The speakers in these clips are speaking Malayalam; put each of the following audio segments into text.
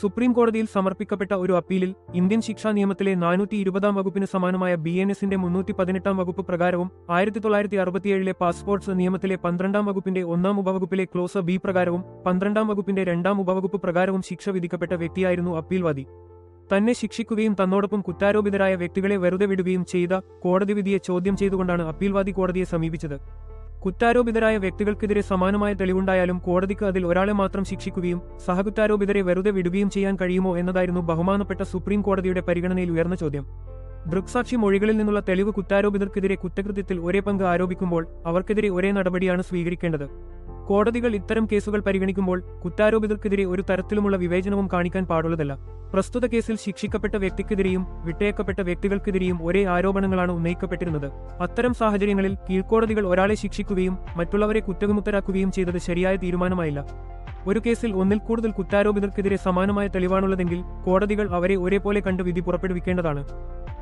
സുപ്രീം കോടതിയിൽ സമർപ്പിക്കപ്പെട്ട ഒരു അപ്പീലിൽ ഇന്ത്യൻ ശിക്ഷാ നിയമത്തിലെ നാനൂറ്റി ഇരുപതാം വകുപ്പിന് സമാനമായ ബി എൻ എസിന്റെ മുന്നൂറ്റി പതിനെട്ടാം വകുപ്പ് പ്രകാരവും ആയിരത്തി തൊള്ളായിരത്തി അറുപത്തിയേഴിലെ പാസ്പോർട്സ് നിയമത്തിലെ പന്ത്രണ്ടാം വകുപ്പിന്റെ ഒന്നാം ഉപവകുപ്പിലെ ക്ലോസ് ബി പ്രകാരവും പന്ത്രണ്ടാം വകുപ്പിന്റെ രണ്ടാം ഉപവകുപ്പ് പ്രകാരവും ശിക്ഷ വിധിക്കപ്പെട്ട വ്യക്തിയായിരുന്നു അപ്പീൽവാദി തന്നെ ശിക്ഷിക്കുകയും തന്നോടൊപ്പം കുറ്റാരോപിതരായ വ്യക്തികളെ വെറുതെ വിടുകയും ചെയ്ത കോടതി വിധിയെ ചോദ്യം ചെയ്തുകൊണ്ടാണ് അപ്പീൽവാദി കോടതിയെ സമീപിച്ചത്. കുറ്റാരോപിതരായ വ്യക്തികൾക്കെതിരെ സമാനമായ തെളിവുണ്ടായാലും കോടതിക്ക് അതിൽ ഒരാളെ മാത്രം ശിക്ഷിക്കുകയും സഹകുറ്റാരോപിതരെ വെറുതെ വിടുകയും ചെയ്യാൻ കഴിയുമോ എന്നതായിരുന്നു ബഹുമാനപ്പെട്ട സുപ്രീം കോടതിയുടെ പരിഗണനയിൽ ഉയർന്ന ചോദ്യം. ദൃക്സാക്ഷി മൊഴികളിൽ നിന്നുള്ള തെളിവ് കുറ്റാരോപിതർക്കെതിരെ കുറ്റകൃത്യത്തിൽ ഒരേ പങ്ക് ആരോപിക്കുമ്പോൾ അവർക്കെതിരെ ഒരേ നടപടിയാണ് സ്വീകരിക്കേണ്ടത്. കോടതികൾ ഇത്തരം കേസുകൾ പരിഗണിക്കുമ്പോൾ കുറ്റാരോപിതർക്കെതിരെ ഒരു തരത്തിലുമുള്ള വിവേചനവും കാണിക്കാൻ പാടുള്ളതല്ല. പ്രസ്തുത കേസിൽ ശിക്ഷിക്കപ്പെട്ട വ്യക്തിക്കെതിരെയും വിട്ടയക്കപ്പെട്ട വ്യക്തികൾക്കെതിരെയും ഒരേ ആരോപണങ്ങളാണ് ഉന്നയിക്കപ്പെട്ടിരുന്നത്. അത്തരം സാഹചര്യങ്ങളിൽ കീഴ്ക്കോടതികൾ ഒരാളെ ശിക്ഷിക്കുകയും മറ്റുള്ളവരെ കുറ്റവിമുക്തരാക്കുകയും ചെയ്തത് ശരിയായ തീരുമാനമായില്ല. ഒരു കേസിൽ ഒന്നിൽ കൂടുതൽ കുറ്റാരോപിതർക്കെതിരെ സമാനമായ തെളിവാണുള്ളതെങ്കിൽ കോടതികൾ അവരെ ഒരേപോലെ കണ്ട് വിധി പുറപ്പെടുവിക്കേണ്ടതാണ്.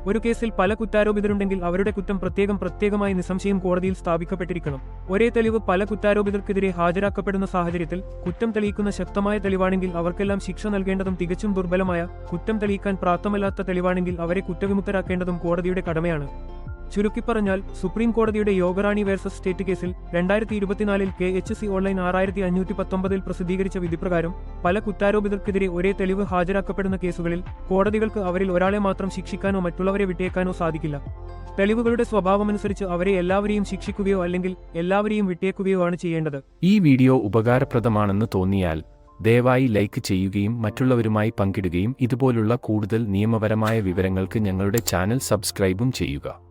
ഒരു കേസിൽ പല കുറ്റാരോപിതരുണ്ടെങ്കിൽ അവരുടെ കുറ്റം പ്രത്യേകം പ്രത്യേകമായി നിസംശയം കോടതിയിൽ സ്ഥാപിക്കപ്പെട്ടിരിക്കണം. ഒരേ തെളിവ് പല കുറ്റാരോപിതർക്കെതിരെ ഹാജരാക്കപ്പെടുന്ന സാഹചര്യത്തിൽ കുറ്റം തെളിയിക്കുന്ന ശക്തമായ തെളിവാണെങ്കിൽ അവർക്കെല്ലാം ശിക്ഷ നൽകേണ്ടതും തികച്ചും ദുർബലമായ കുറ്റം തെളിയിക്കാൻ പ്രാപ്തമല്ലാത്ത തെളിവാണെങ്കിൽ അവരെ കുറ്റവിമുക്തരാക്കേണ്ടതും കോടതിയുടെ കടമയാണ്. ചുരുക്കിപ്പറഞ്ഞാൽ സുപ്രീം കോടതിയുടെ യോഗറാണി വേഴ്സസ് സ്റ്റേറ്റ് കേസിൽ രണ്ടായിരത്തി ഇരുപത്തിനാലിൽ കെ എച്ച് സി ഓൺലൈൻ ആറായിരത്തി അഞ്ഞൂറ്റി പത്തൊമ്പതിൽ പ്രസിദ്ധീകരിച്ച വിധിപ്രകാരം പല കുറ്റാരോപിതർക്കെതിരെ ഒരേ തെളിവ് ഹാജരാക്കപ്പെടുന്ന കേസുകളിൽ കോടതികൾക്ക് അവരിൽ ഒരാളെ മാത്രം ശിക്ഷിക്കാനോ മറ്റുള്ളവരെ വിട്ടേക്കാനോ സാധിക്കില്ല. തെളിവുകളുടെ സ്വഭാവമനുസരിച്ച് അവരെ എല്ലാവരെയും ശിക്ഷിക്കുകയോ അല്ലെങ്കിൽ എല്ലാവരെയും വിട്ടേക്കുകയോ ആണ് ചെയ്യേണ്ടത്. ഈ വീഡിയോ ഉപകാരപ്രദമാണെന്ന് തോന്നിയാൽ ദയവായി ലൈക്ക് ചെയ്യുകയും മറ്റുള്ളവരുമായി പങ്കിടുകയും ഇതുപോലുള്ള കൂടുതൽ നിയമപരമായ വിവരങ്ങൾക്ക് ഞങ്ങളുടെ ചാനൽ സബ്സ്ക്രൈബും ചെയ്യുക.